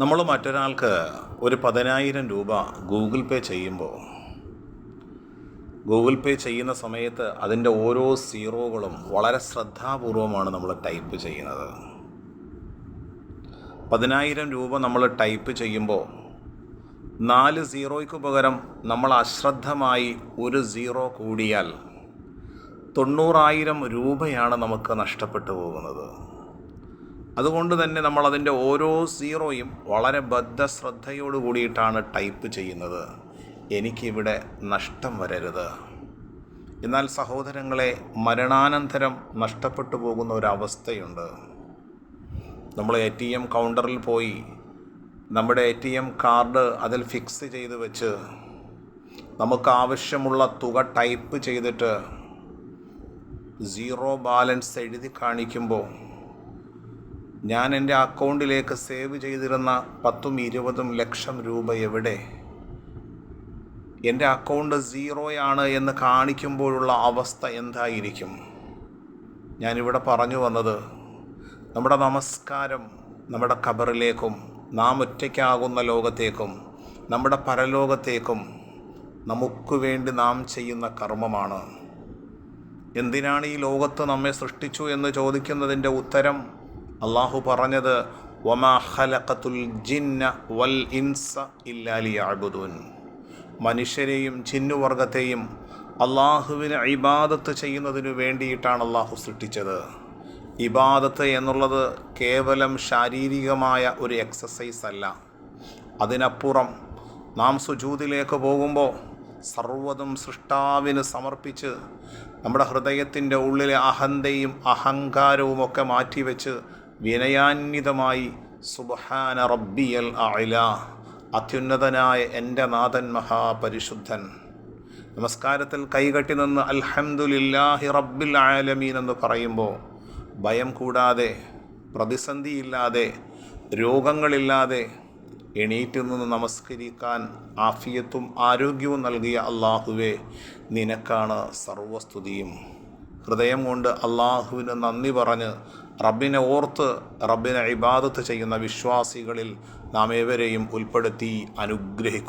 നമ്മൾ മറ്റൊരാൾക്ക് ഒരു പതിനായിരം രൂപ ഗൂഗിൾ പേ ചെയ്യുമ്പോൾ ഗൂഗിൾ പേ ചെയ്യുന്ന സമയത്ത് അതിന്റെ ഓരോ സീറോകളും വളരെ ശ്രദ്ധാപൂർവമാണ് നമ്മൾ ടൈപ്പ് ചെയ്യുന്നത്. പതിനായിരം രൂപ നമ്മൾ ടൈപ്പ് ചെയ്യുമ്പോൾ നാല് സീറോയ്ക്ക് പകരം നമ്മൾ അശ്രദ്ധമായി ഒരു സീറോ കൂടിയാൽ തൊണ്ണൂറായിരം രൂപയാണ് നമുക്ക് നഷ്ടപ്പെട്ടു പോകുന്നത്. അതുകൊണ്ട് തന്നെ നമ്മൾ അതിന്റെ ഓരോ സീറോയും വളരെ ബദ്ധശ്രദ്ധയോട് കൂടിയിട്ടാണ് ടൈപ്പ് ചെയ്യുന്നത്. എനിക്കിവിടെ നഷ്ടം വരരുത്. എന്നാൽ സഹോദരങ്ങളെ മരണാനന്തരം നഷ്ടപ്പെട്ടു പോകുന്ന ഒരവസ്ഥയുണ്ട്. നമ്മൾ എ ടി എം കൗണ്ടറിൽ പോയി നമ്മുടെ എ ടി എം കാർഡ് അതിൽ ഫിക്സ് ചെയ്ത് വെച്ച് നമുക്ക് ആവശ്യമുള്ള തുക ടൈപ്പ് ചെയ്തിട്ട് സീറോ ബാലൻസ് എഴുതി കാണിക്കുമ്പോൾ ഞാൻ എന്റെ അക്കൗണ്ടിലേക്ക് സേവ് ചെയ്തിരുന്ന പത്തും ഇരുപതും ലക്ഷം രൂപ എവിടെ? എന്റെ അക്കൗണ്ട് സീറോയാണ് എന്ന് കാണിക്കുമ്പോഴുള്ള അവസ്ഥ എന്തായിരിക്കും? ഞാനിവിടെ പറഞ്ഞു വന്നത് നമ്മുടെ നമസ്കാരം നമ്മുടെ ഖബറിലേക്കും നാം ഒറ്റയ്ക്കാകുന്ന ലോകത്തേക്കും നമ്മുടെ പരലോകത്തേക്കും നമുക്ക് വേണ്ടി നാം ചെയ്യുന്ന കർമ്മമാണ്. എന്തിനാണ് ഈ ലോകത്ത് നമ്മെ സൃഷ്ടിച്ചു എന്ന് ചോദിക്കുന്നതിന്റെ ഉത്തരം അള്ളാഹു പറഞ്ഞത് വമാ ഖലഖത്തുൽ ജിന്ന വൽ ഇൻസ മനുഷ്യരെയും ചിന്നുവർഗത്തെയും അള്ളാഹുവിന് ഇബാദത്ത് ചെയ്യുന്നതിനു വേണ്ടിയിട്ടാണ് അള്ളാഹു സൃഷ്ടിച്ചത്. ഇബാദത്ത് എന്നുള്ളത് കേവലം ശാരീരികമായ ഒരു എക്സസൈസ് അല്ല. അതിനപ്പുറം നാം സുജൂതിലേക്ക് പോകുമ്പോൾ സർവതും സൃഷ്ടാവിന് സമർപ്പിച്ച് നമ്മുടെ ഹൃദയത്തിന്റെ ഉള്ളിലെ അഹന്തയും അഹങ്കാരവും ഒക്കെ മാറ്റിവെച്ച് വിനയാന്വിതമായി സുബഹാന റബ്ബിയൽ അല അത്യുന്നതനായ എന്റെ നാഥൻ മഹാപരിശുദ്ധൻ. നമസ്കാരത്തിൽ കൈകെട്ടി നിന്ന് അൽഹംദുലില്ലാഹി റബ്ബിൽ ആലമീൻ എന്ന് പറയുമ്പോൾ ഭയം കൂടാതെ പ്രതിസന്ധിയില്ലാതെ രോഗങ്ങളില്ലാതെ എണീറ്റ് നിന്ന് നമസ്കരിക്കാൻ ആഫിയത്തും ആരോഗ്യവും നൽകിയ അള്ളാഹുവെ നിനക്കാണ് സർവസ്തുതിയും. ഹൃദയം കൊണ്ട് അള്ളാഹുവിന് നന്ദി പറഞ്ഞ് റബ്ബിനെ ഓർത്ത് റബ്ബിനെ ഇബാദത്ത് ചെയ്യുന്ന വിശ്വാസികളിൽ നാം ഏവരെയും ഉൾപ്പെടുത്തി അനുഗ്രഹിക്കും.